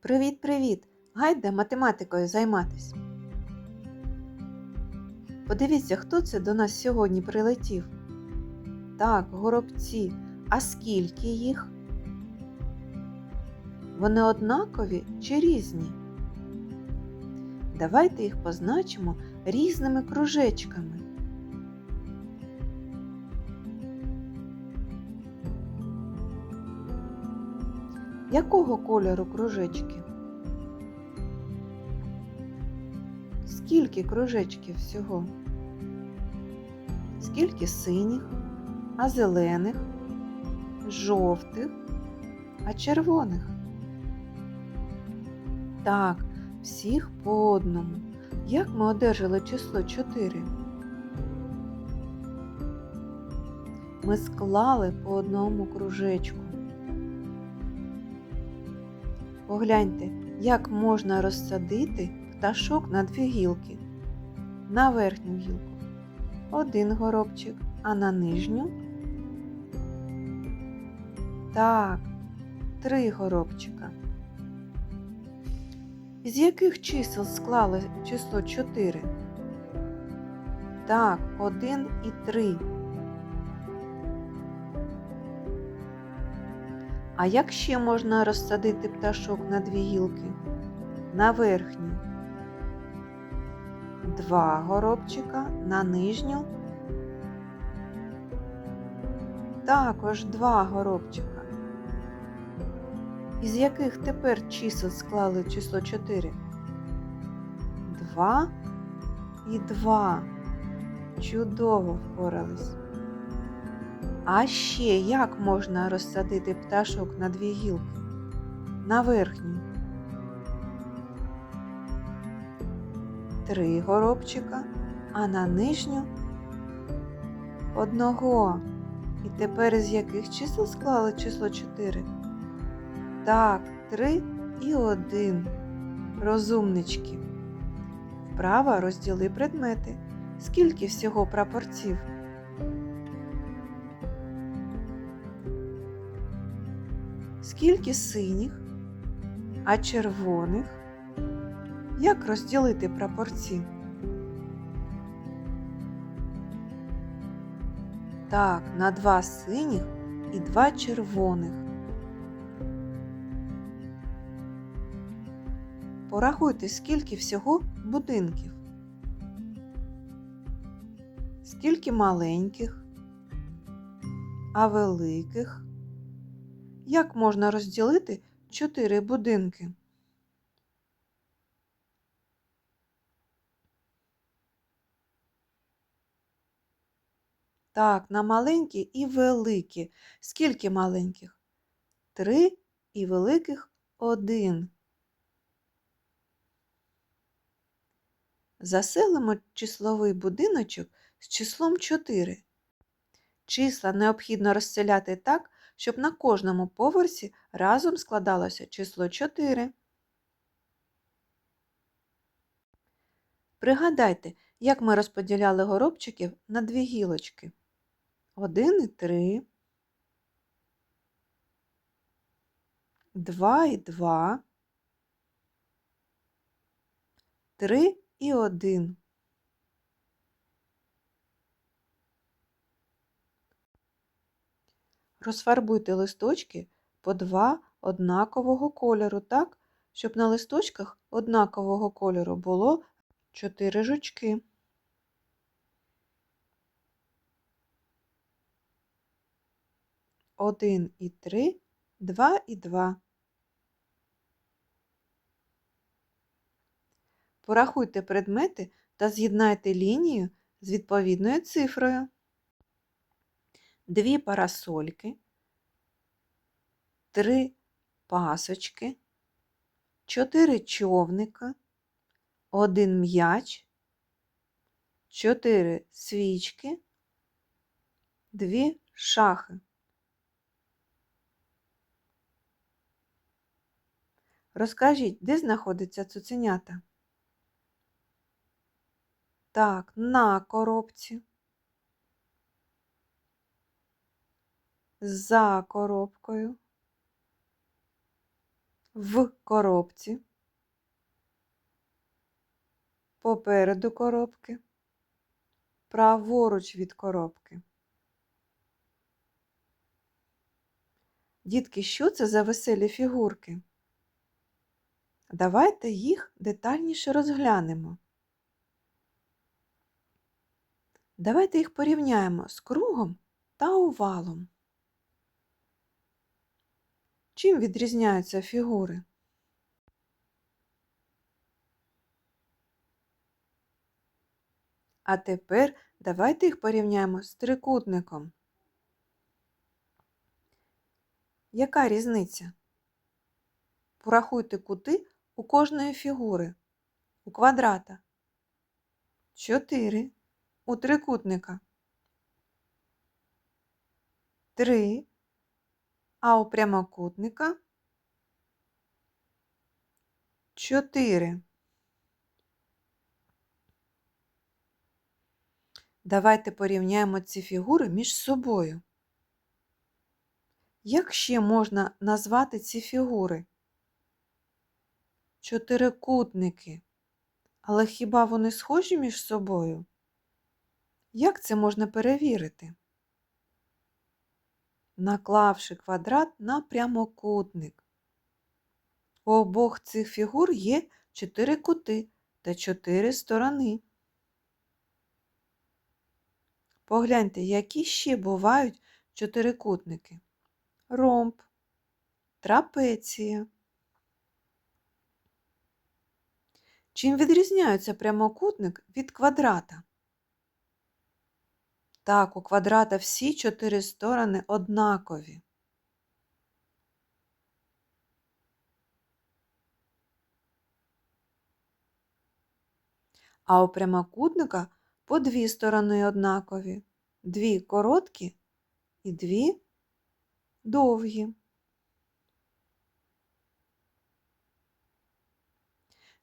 Привіт-привіт! Гайде математикою займатись. Подивіться, хто це до нас сьогодні прилетів. Так, горобці. А скільки їх? Вони однакові чи різні? Давайте їх позначимо різними кружечками. Якого кольору кружечки? Скільки кружечків всього? Скільки синіх, а зелених, жовтих, а червоних? Так, всіх по одному. Як ми одержали число 4? Ми склали по одному кружечку. Погляньте, як можна розсадити пташок на дві гілки. На верхню гілку один горобчик, а на нижню так, три горобчика. З яких чисел склали число 4? Так, 1 і 3. А як ще можна розсадити пташок на дві гілки? На верхню. Два горобчика на нижню. Також два горобчика. Із яких тепер чисел склали число 4? 2 і 2. Чудово впорались. А ще як можна розсадити пташок на дві гілки? На верхню. Три горобчика, а на нижню одного. І тепер з яких чисел склали число 4? Так, 3 і 1. Розумнички. Вправо розділи предмети. Скільки всього прапорців? Скільки синіх, а червоних? Як розділити прапорці? Так, на два синіх і два червоних. Порахуйте, скільки всього будинків. Скільки маленьких, а великих. Як можна розділити чотири будинки? Так, на маленькі і великі. Скільки маленьких? Три і великих один. Заселимо числовий будиночок з числом 4. Числа необхідно розселяти так, щоб на кожному поверсі разом складалося число 4. Пригадайте, як ми розподіляли горобчиків на дві гілочки. 1 і 3, 2 і 2, 3 і 1. Розфарбуйте листочки по два однакового кольору так, щоб на листочках однакового кольору було 4 жучки. Один і три, два і два. Порахуйте предмети та з'єднайте лінію з відповідною цифрою. Дві парасольки, три пасочки, чотири човника, один м'яч, чотири свічки, дві шахи. Розкажіть, де знаходиться цуценята? Так, на коробці. За коробкою. в коробці, попереду коробки, праворуч від коробки. Дітки, що це за веселі фігурки? Давайте їх детальніше розглянемо. Давайте їх порівняємо з кругом та овалом. Чим відрізняються фігури? А тепер давайте їх порівняємо з трикутником. Яка різниця? Порахуйте кути у кожної фігури. У квадрата. 4. У трикутника. 3. А у прямокутника 4. Давайте порівняємо ці фігури між собою. Як ще можна назвати ці фігури? Чотирикутники. Але хіба вони схожі між собою? Як це можна перевірити? Наклавши квадрат на прямокутник. У обох цих фігур є чотири кути та чотири сторони. Погляньте, які ще бувають чотирикутники ромб, трапеція. Чим відрізняється прямокутник від квадрата? Так, у квадрата всі чотири сторони однакові. А у прямокутника по дві сторони однакові, дві короткі і дві довгі.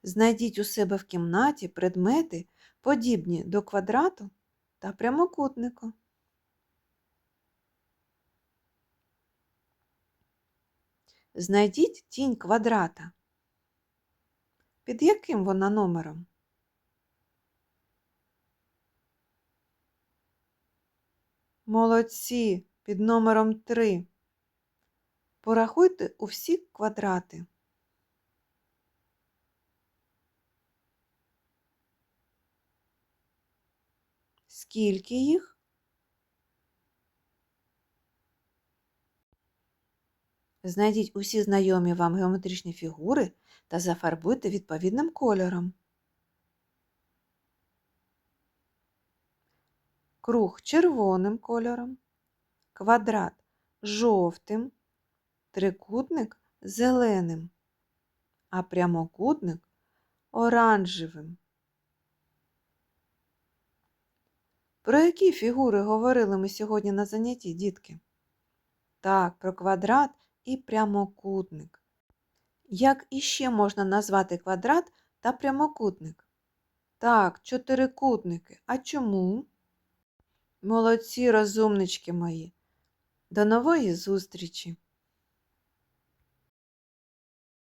Знайдіть у себе в кімнаті предмети, подібні до квадрату та прямокутника. Знайдіть тінь квадрата. Під яким вона номером? Молодці під номером 3. Порахуйте у всі квадрати. Скільки їх? Знайдіть усі знайомі вам геометричні фігури та зафарбуйте відповідним кольором. Круг червоним кольором, квадрат жовтим, трикутник зеленим, а прямокутник оранжевим. Про які фігури говорили ми сьогодні на занятті, дітки? Так, про квадрат і прямокутник. Як іще можна назвати квадрат та прямокутник? Так, чотирикутники. А чому? Молодці розумнички мої. До нової зустрічі!